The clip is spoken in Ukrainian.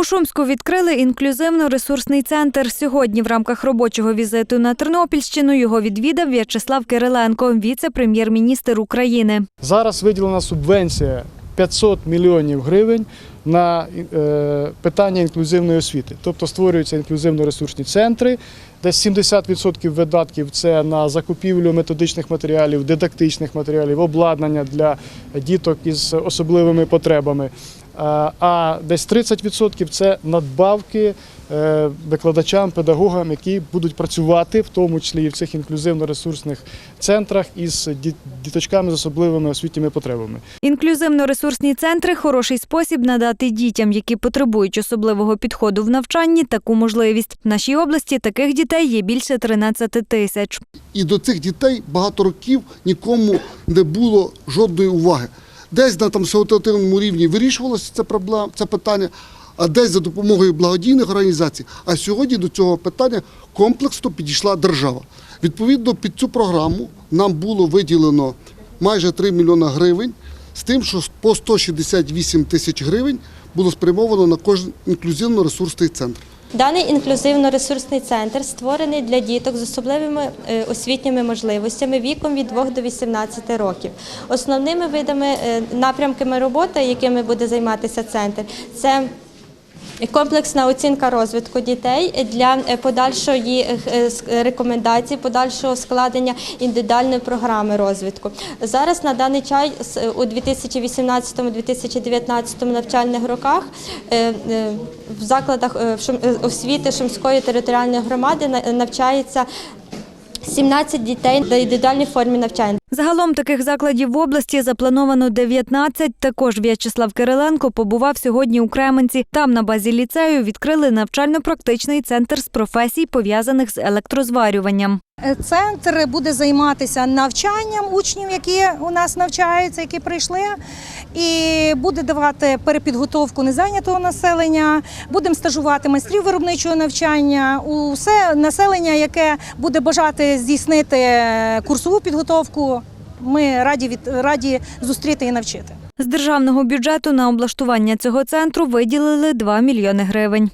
У Шумську відкрили інклюзивно-ресурсний центр. Сьогодні в рамках робочого візиту на Тернопільщину його відвідав В'ячеслав Кириленко, віце-прем'єр-міністр України. Зараз виділена субвенція 500 мільйонів гривень на е, питання інклюзивної освіти. Тобто створюються інклюзивно-ресурсні центри, десь 70% видатків це на закупівлю методичних матеріалів, дидактичних матеріалів, обладнання для діток із особливими потребами. А- А десь 30% це надбавки е, викладачам, педагогам, які будуть працювати, в тому числі і в цих інклюзивно-ресурсних центрах із ді- діточками з особливими освітніми потребами. Інклюзивно-ресурсні центри хороший спосіб надати дітям, які потребують особливого підходу в навчанні, таку можливість. В нашій області таких дітей є більше 13 тисяч. І до цих дітей багато років нікому не було жодної уваги. Десь на там ситуативному рівні вирішувалося це проблема, це питання, а десь за допомогою благодійних організацій. А сьогодні до цього питання комплексно підійшла держава. Відповідно, під цю програму нам було виділено майже 3 мільйона гривень, з тим, що по 168 тисяч гривень було спрямовано на кожен інклюзивно-ресурсний центр. Даний інклюзивно-ресурсний центр створений для діток з особливими е, освітніми можливостями віком від 2 до 18 років. Основними видами е, напрямками роботи, якими буде займатися центр, це Комплексна оцінка розвитку дітей для е, подальшої е, е, рекомендацій, подальшого складення індивідуальної програми розвитку. Зараз на даний час у 2018-2019 навчальних роках в закладах освіти Шумської територіальної громади навчається 17 дітей на індивідуальній формі навчання. Загалом таких закладів в області заплановано 19. Також В'ячеслав Кириленко побував сьогодні у Кременці. Там на базі ліцею відкрили навчально-практичний центр з професій, пов'язаних з електрозварюванням. Центр буде займатися навчанням учнів, які у нас навчаються, які прийшли, і буде давати перепідготовку незайнятого населення. Будемо стажувати майстрів виробничого навчання. Усе населення, яке буде бажати здійснити курсову підготовку. Ми раді від раді зустріти і навчити. З державного бюджету на облаштування цього центру виділили 2 мільйони гривень.